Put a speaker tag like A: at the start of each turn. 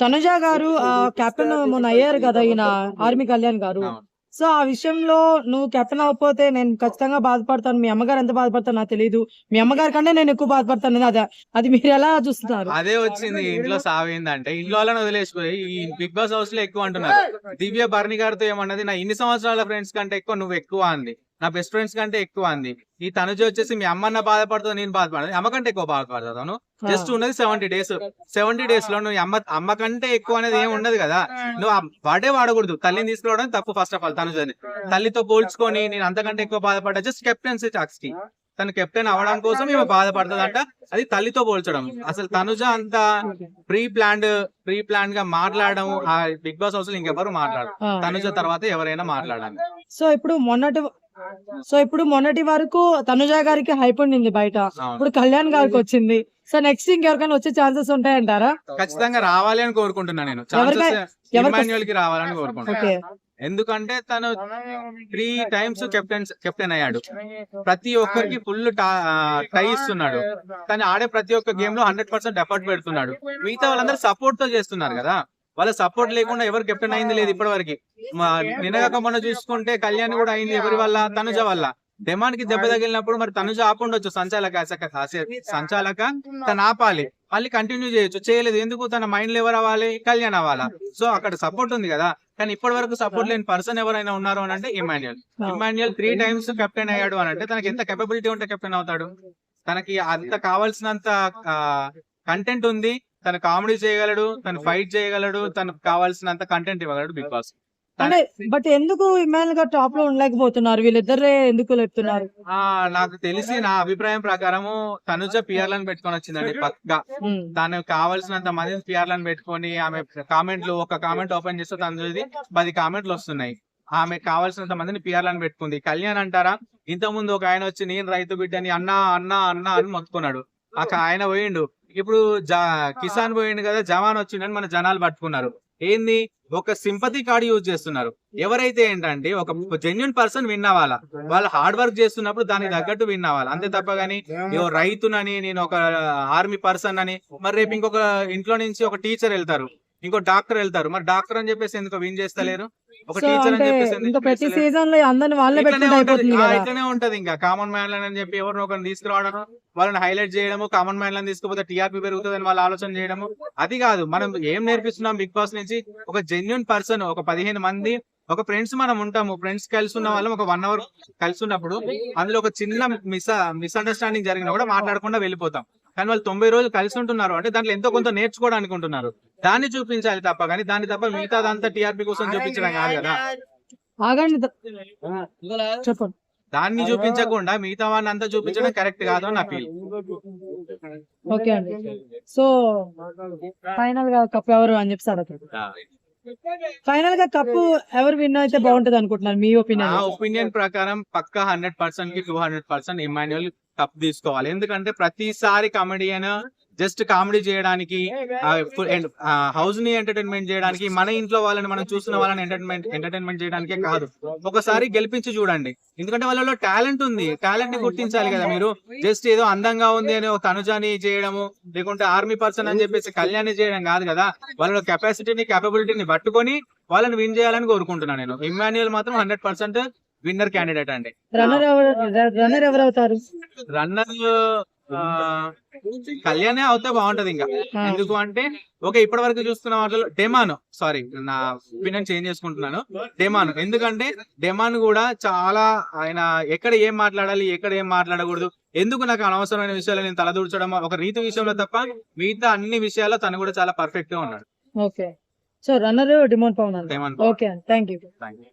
A: తనుజ గారు ఆ కెప్టెన్ మొన్న అయ్యారు కదా ఈయన ఆర్మీ కళ్యాణ్ గారు. సో ఆ విషయంలో నువ్వు కెప్టెన్ అవ్వకపోతే నేను ఖచ్చితంగా బాధపడతాను. మీ అమ్మగారు ఎంత బాధపడతాను నాకు తెలియదు మీ అమ్మగారి కంటే నేను ఎక్కువ బాధపడతాను. అది అది మీరు ఎలా చూస్తున్నారు?
B: అదే వచ్చింది. ఇంట్లో సావేందంటే ఇంట్లో వాళ్ళని వదిలేసిపోయి ఈ బిగ్ బాస్ హౌస్లో ఎక్కువ అంటున్నారు. దివ్య భరణి గారితో ఏమన్నది నా ఇన్ని సంవత్సరాల ఫ్రెండ్స్ కంటే ఎక్కువ నువ్వు ఎక్కువ అంది. నా బెస్ట్ ఫ్రెండ్స్ కంటే ఎక్కువ అంది. ఈ తనుజ వచ్చేసి మీ అమ్మన్న బాధపడుతుంది నేను బాధపడదు అమ్మ కంటే ఎక్కువ బాధపడతాను జస్ట్ ఉన్నది సెవెంటీ డేస్ సెవెంటీ డేస్లో నువ్వు అమ్మ అమ్మ కంటే ఎక్కువ అనేది ఏం ఉండదు కదా. నువ్వు వాడే వాడకూడదు. తల్లిని తీసుకురావడం తప్పు ఫస్ట్ ఆఫ్ ఆల్ తనుజని. తల్లితో పోల్చుకొని నేను అంతకంటే ఎక్కువ బాధపడ్డా. జస్ట్ కెప్టెన్సీ టాక్స్కి. తను కెప్టెన్ అవడం కోసం ఈమె బాధపడుతుందంట. అది తల్లితో పోల్చడం. అసలు తనుజ అంత ప్రీ ప్లాన్డ్ ప్రీ ప్లాన్గా మాట్లాడడం ఆ బిగ్ బాస్ హౌస్లో ఇంకెవరు మాట్లాడరు. తనుజ తర్వాత ఎవరైనా మాట్లాడాలి.
A: సో ఇప్పుడు మొన్నటి సో ఇప్పుడు మొన్నటి వరకు తనుజ గారికి హైప్ ఉండింది బయట. ఇప్పుడు కళ్యాణ్ గారికి వచ్చింది. సో నెక్స్ట్ ఇంకెవరికైనా వచ్చే ఛాన్సెస్ ఉంటాయంటారా?
B: ఖచ్చితంగా రావాలి అని కోరుకుంటున్నా నేను. కి రావాలని కోరుకుంటున్నా.
A: ఓకే.
B: ఎందుకంటే తను త్రీ టైమ్స్ కెప్టెన్ కెప్టెన్ అయ్యాడు. ప్రతి ఒక్కరికి ఫుల్ ట్రై ఇస్తున్నాడు. తను ఆడే ప్రతి ఒక్క గేమ్లో హండ్రెడ్ పర్సెంట్ ఎఫర్ట్ పెడుతున్నాడు. మిగతా వాళ్ళందరూ సపోర్ట్తో చేస్తున్నారు కదా. వాళ్ళ సపోర్ట్ లేకుండా ఎవరు కెప్టెన్ అయింది లేదు ఇప్పటి వరకు నిన్నగాక మొన్న చూసుకుంటే కళ్యాణ్ కూడా అయింది ఎవరి వల్ల? తనుజ వల్ల. డెమాండ్కి దెబ్బ తగిలినప్పుడు మరి తనుజ ఆపుండొచ్చు. సంచాలక సంచాలక తను ఆపాలి. మళ్ళీ కంటిన్యూ చేయొచ్చు. చేయలేదు. ఎందుకు? తన మైండ్లో ఎవరు అవ్వాలి? కళ్యాణ్ అవ్వాలా? సో అక్కడ సపోర్ట్ ఉంది కదా. కానీ ఇప్పటి వరకు సపోర్ట్ లేని పర్సన్ ఎవరైనా ఉన్నారు అని అంటే Emmanuel Emmanuel three times captain అయ్యాడు అని అంటే తనకి ఎంత కెపబిలిటీ ఉంటే కెప్టెన్ అవుతాడు? తనకి అంత కావాల్సినంత కంటెంట్ ఉంది. తను కామెడీ చేయగలడు తను ఫైట్ చేయగలడు తనకు కావాల్సినంత కంటెంట్ ఇవ్వగలడు బిగ్ బాస్
A: అంటే బట్ ఎందుకు ఇమాన్ గారు టాప్లో ఉండలేకపోతున్నారు? వీళ్ళిద్దరే ఎందుకు లేపుతున్నారు?
B: నాకు తెలిసి నా అభిప్రాయం ప్రకారము తనుజ పిఆర్లను పెట్టుకొని వచ్చిందండి పక్కా. తను కావాల్సినంత మంది పిఆర్లను పెట్టుకొని ఆమె కామెంట్లు ఒక కామెంట్ ఓపెన్ చేస్తే తనుజది పది కామెంట్లు వస్తున్నాయి. ఆమె కావాల్సినంత మందిని పిఆర్లను పెట్టుకుంది. కళ్యాణ్ అంటారా ఇంత ముందు ఒక ఆయన వచ్చి నేను రైతు బిడ్డని అన్నా అన్నా అన్నా అని మొత్తుకున్నాడు అక్క ఆయన పోయిండు. ఇప్పుడు జా కిసాన్ పోయిండు కదా జవాన్ వచ్చిండని మన జనాలు పట్టుకున్నారు. ఏంది? ఒక సింపతి కార్డ్ యూజ్ చేస్తున్నారు. ఎవరైతే ఏంటంటే ఒక జెన్యున్ పర్సన్ విన్ అవ్వాలా వాళ్ళు. హార్డ్ వర్క్ చేస్తున్నప్పుడు దానికి తగ్గట్టు విన్ అవ్వాలి అంతే తప్ప గానీ రైతునని నేను ఒక ఆర్మీ పర్సన్ అని మరి రేపు ఇంకొక ఇంట్లో నుంచి ఒక టీచర్ వెళ్తారు. ఇంకో డాక్టర్ వెళ్తారు. మరి డాక్టర్ అని చెప్పేసి ఎందుకు విన్ చేస్తలేరు? ఒక టీచర్ అని చెప్పేసి ఎందుకు
A: ఇంకా ప్రతి
B: చేస్తలేరు?
A: సీజన్లో అందరిని వాళ్ళే
B: ఇట్లనే
A: పెట్టుకుంటే
B: ఉంటది. ఇంకా. కామన్ మ్యాన్ అని చెప్పి ఎవరిని ఒకరిని తీసుకురావడం వాళ్ళని హైలైట్ చేయడము కామన్ మ్యాన్లను తీసుకుపోతే టీఆర్పీ పెరుగుతుంది అని వాళ్ళు ఆలోచన చేయడము అది కాదు. మనం ఏం నేర్పిస్తున్నాం బిగ్ బాస్ నుంచి? ఒక జెన్యున్ పర్సన్ ఒక పదిహేను మంది ఒక ఫ్రెండ్స్ మనం ఉంటాము. ఫ్రెండ్స్ కలిసి ఉన్న వాళ్ళం ఒక వన్ అవర్ కలిసి ఉన్నప్పుడు అందులో ఒక చిన్న మిస్ మిస్అండర్స్టాండింగ్ జరిగినా కూడా మాట్లాడకుండా వెళ్ళిపోతాం. కానీ వాళ్ళు తొంభై రోజులు కలిసి ఉంటున్నారు అంటే దాంట్లో ఎంతో కొంత నేర్చుకోవడానికి ఉంటున్నారు. దాన్ని చూపించాలి తప్ప కానీ దాన్ని తప్ప మిగతాదంతా టీఆర్పీ కోసం చూపించడం కాదు కదా.
A: ఆగండి. ద- చెప్పండి.
B: దాన్ని చూపించకుండా మిగతా వాడిని అంతా చూపించడం కరెక్ట్ కాదు అని నా ఫీల్
A: ఓకే అండి. సో ఫైనల్గా కప్ ఎవరు అని చెప్పి ఫైనల్గా కప్పు ఎవరు విన్ అయితే బాగుంటది అనుకుంటున్నారు? మీ ఒపీనియన్
B: ఒపీనియన్ ప్రకారం పక్క హండ్రెడ్ పర్సెంట్కి two hundred percent Emmanuel cup తీసుకోవాలి. ఎందుకంటే ప్రతిసారి కామెడియన్ జస్ట్ కామెడీ చేయడానికి హౌస్ని ఎంటర్టైన్మెంట్ చేయడానికి మన ఇంట్లో వాళ్ళని మనం చూస్తున్న వాళ్ళని ఎంటర్టైన్మెంట్ ఎంటర్టైన్మెంట్ చేయడానికే కాదు. ఒకసారి గెలిపించి చూడండి. ఎందుకంటే వాళ్ళలో టాలెంట్ ఉంది. టాలెంట్ని గుర్తించాలి కదా మీరు. జస్ట్ ఏదో అందంగా ఉంది అని ఒక తనుజాని చేయడము లేకుంటే ఆర్మీ పర్సన్ అని చెప్పేసి కళ్యాణి చేయడం కాదు కదా. వాళ్ళ కెపాసిటీని కేపబిలిటీని పట్టుకొని వాళ్ళని విన్ చేయాలని కోరుకుంటున్నాను నేను. ఇమాన్యుయల్ మాత్రం హండ్రెడ్ పర్సెంట్ విన్నర్ క్యాండిడేట్ అండి.
A: రన్నర్ ఎవరు రన్నర్ ఎవరు అవుతారు
B: రన్నర్ కళ్యాణే అవుతే బాగుంటది ఇంకా. ఎందుకు అంటే ఓకే ఇప్పటి వరకు చూస్తున్న వాటిలో డెమాన్ సారీ నా ఒపీనియన్ చేంజ్ చేసుకుంటున్నాను. డెమాన్ ఎందుకంటే డెమాన్ కూడా చాలా ఆయన ఎక్కడ ఏం మాట్లాడాలి ఎక్కడ ఏం మాట్లాడకూడదు ఎందుకు నాకు అనవసరమైన విషయాలు నేను తలదూర్చడం ఒక రీతి విషయంలో తప్ప మిగతా అన్ని విషయాల్లో తను కూడా చాలా పర్ఫెక్ట్గా ఉన్నాడు.
A: Okay. So runner Demon Pavan okay thank you
B: thank you